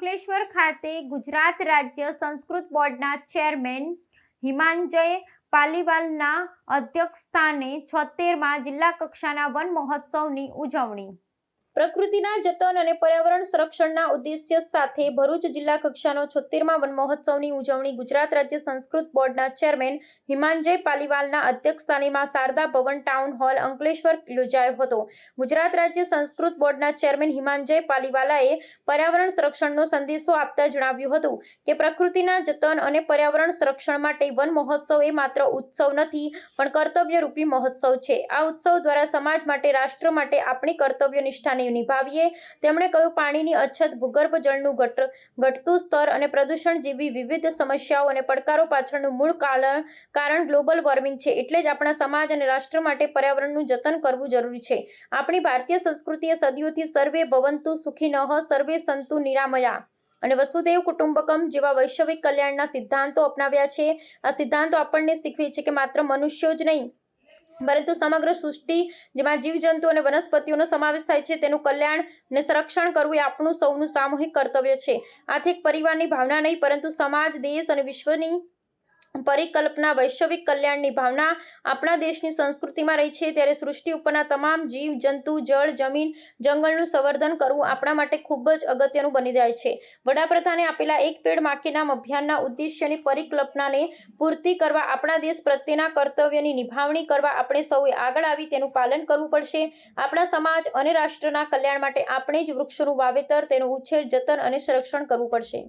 અંકલેશ્વર ખાતે ગુજરાત રાજ્ય સંસ્કૃત બોર્ડના ચેરમેન હિમાંજય પાલીવાલના અધ્યક્ષસ્થાને છોતેરમાં જિલ્લા કક્ષાના વન મહોત્સવની ઉજવણી. પ્રકૃતિના જતન અને પર્યાવરણ સંરક્ષણના ઉદ્દેશ્ય સાથે ભરૂચ જિલ્લા કક્ષાનો છોતેરમા વન મહોત્સવની ઉજવણી ગુજરાત રાજ્ય સંસ્કૃત બોર્ડના ચેરમેન હિમાંજય પાલીવાલના અધ્યક્ષસ્થાનેમાં શારદા ભવન ટાઉન હોલ અંકલેશ્વર યોજાયો હતો. ગુજરાત રાજ્ય સંસ્કૃત બોર્ડના ચેરમેન હિમાંજય પાલીવાલાએ પર્યાવરણ સંરક્ષણનો સંદેશો આપતા જણાવ્યું હતું કે પ્રકૃતિના જતન અને પર્યાવરણ સંરક્ષણ માટે વન મહોત્સવ એ માત્ર ઉત્સવ નથી, પણ કર્તવ્યરૂપી મહોત્સવ છે. આ ઉત્સવ દ્વારા સમાજ માટે, રાષ્ટ્ર માટે આપણી કર્તવ્ય નિષ્ઠાને નિભાવીએ. તેમણે કહ્યું, પાણીની અછત ભૂગર્ભ જળનું ઘટ ઘટતું સ્તર અને પ્રદૂષણ જેવી વિવિધ સમસ્યાઓ અને પડકારો પાછળનું મૂળ કારણ ગ્લોબલ વોર્મિંગ છે. એટલે જ આપણા સમાજ અને રાષ્ટ્ર માટે પર્યાવરણનું જતન કરવું જરૂરી છે. આપણી ભારતીય સંસ્કૃતિએ સદીઓથી સર્વે ભવંતુ સુખી નહ સર્વે સંતુ નિરામયા. અને વસુદેવ કુટુંબકમ જેવા વૈશ્વિક કલ્યાણના સિદ્ધાંતો અપનાવ્યા છે. આ સિદ્ધાંતો આપણને શીખવે છે કે માત્ર મનુષ્યો જ નહીં પરંતુ સમગ્ર સૃષ્ટિ, જેમાં જીવજંતુ અને વનસ્પતિઓનો સમાવેશ થાય છે, તેનું કલ્યાણ અને સંરક્ષણ કરવું એ આપણું સૌનું સામૂહિક કર્તવ્ય છે. આથી પરિવારની ભાવના નહીં, પરંતુ સમાજ, દેશ અને વિશ્વની પરિકલ્પના, વૈશ્વિક કલ્યાણની ભાવના આપણા દેશની સંસ્કૃતિમાં રહી છે. ત્યારે સૃષ્ટિ ઉપરના તમામ જીવ, જંતુ, જળ, જમીન, જંગલનું સંવર્ધન કરવું આપણા માટે ખૂબ જ અગત્યનું બની જાય છે. વડાપ્રધાને આપેલા એક પેડમાં કે નામ અભિયાનના ઉદ્દેશ્યની પરિકલ્પનાને પૂર્તિ કરવા, આપણા દેશ પ્રત્યેના કર્તવ્યની નિભાવણી કરવા આપણે સૌએ આગળ આવી તેનું પાલન કરવું પડશે. આપણા સમાજ અને રાષ્ટ્રના કલ્યાણ માટે આપણે જ વૃક્ષોનું વાવેતર, તેનું ઉછેર, જતન અને સંરક્ષણ કરવું પડશે.